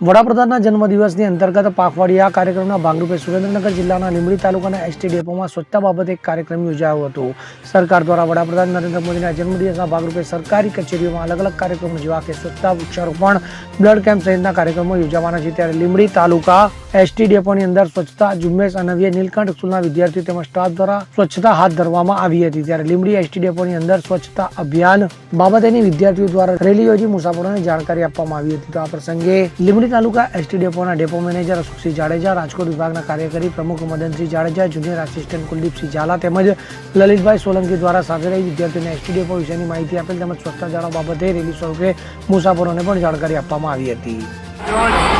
વડાપ્રધાનના જન્મદિવસની અંતર્ગત પાખવાડિયા કાર્યક્રમના ભાગરૂપે સુરેન્દ્રનગર જિલ્લાના લીંબડી તાલુકાના એસટી ડેપોમાં સ્વચ્છતા બાબતે એક કાર્યક્રમ યોજાયો હતો. સરકાર દ્વારા વડાપ્રધાન નરેન્દ્ર મોદીના જન્મદિવસના ભાગરૂપે સરકારી કચેરીઓમાં અલગ અલગ કાર્યક્રમો જેવા કે સ્વચ્છતા વૃક્ષારોપણ, બ્લડ કેમ્પ સહિતના કાર્યક્રમો યોજાવાના છે. ત્યારે લીંબડી તાલુકા એસટી ડેપોની અંદર સ્વચ્છતા ઝુંબેશ અનવ્ય નીલકંઠ સ્કૂલના વિદ્યાર્થીઓ તેમજ સ્ટાફ દ્વારા સ્વચ્છતા હાથ ધરવામાં આવી હતી. ત્યારે લીમડી એસટી ડેપોની અંદર સ્વચ્છતા અભિયાન બાબતેની વિદ્યાર્થીઓ દ્વારા રેલી યોજી મુસાફરોને જાણકારી આપવામાં આવી હતી. તો આ પ્રસંગે લીમડી તાલુકા એસટી ડેપોના ડેપો મેનેજર અશોકસિંહ જાડેજા, રાજકોટ વિભાગના કાર્યકારી પ્રમુખ મદનસિંહ જાડેજા, જુનિયર આસિસ્ટન્ટ કુલદીપસિંહ ઝાલા તેમજ લલિતભાઈ સોલંકી દ્વારા સાથે રહી વિદ્યાર્થીઓને એસટી ડેપો વિશેની માહિતી આપેલ તેમજ સ્વચ્છતા જાળવવા બાબતે રેલી સ્વરૂપે મુસાફરોને પણ જાણકારી આપવામાં આવી હતી.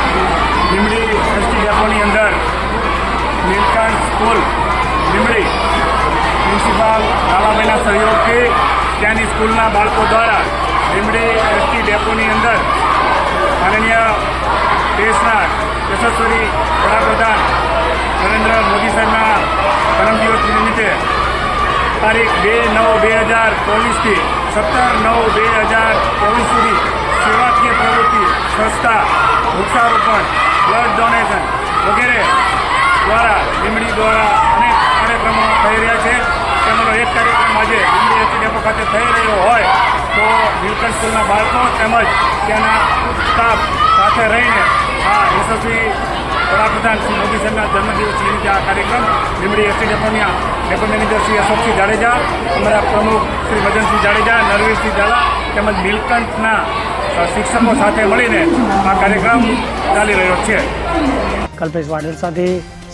સ્કૂલ લીમડી પ્રિન્સિપાલ લાલાભાઈના સહયોગથી ત્યાંની સ્કૂલના બાળકો દ્વારા લીમડી એસટી ડેપોની અંદર માનનીય દેશના યશસ્વી વડાપ્રધાન નરેન્દ્ર મોદી સાહેબના જન્મદિવસ નિમિત્તે તારીખ બે નવ બે હજાર ચોવીસથી સત્તર નવ બે હજાર ચોવીસ સુધી સેવાકીય પ્રવૃત્તિ સંસ્થા વૃક્ષારોપણ, બ્લડ ડોનેશન દ્વારા લીમડી દ્વારા અનેક કાર્યક્રમો થઈ રહ્યા છે. તેમાંનો એક કાર્યક્રમ આજે લીમડી એસટી ડેપો ખાતે થઈ રહ્યો હોય તો નીલકંઠ સ્કૂલના બાળકો તેમજ ત્યાંના સ્ટાફ સાથે રહીને આ યશસ્વી વડાપ્રધાન શ્રી મોદી સાહેબના જન્મદિવસ નિમિત્તે આ કાર્યક્રમ લીમડી એસટી ડેપોના ડેપો મેનેજર શ્રી અશોકસિંહ જાડેજા, અમારા પ્રમુખ શ્રી મદનસિંહ જાડેજા, નરવીરસિંહ ઝાલા તેમજ નીલકંઠના શિક્ષકો સાથે મળીને આ કાર્યક્રમ ચાલી રહ્યો છે. કલ્પેશ વાડેલ સાથે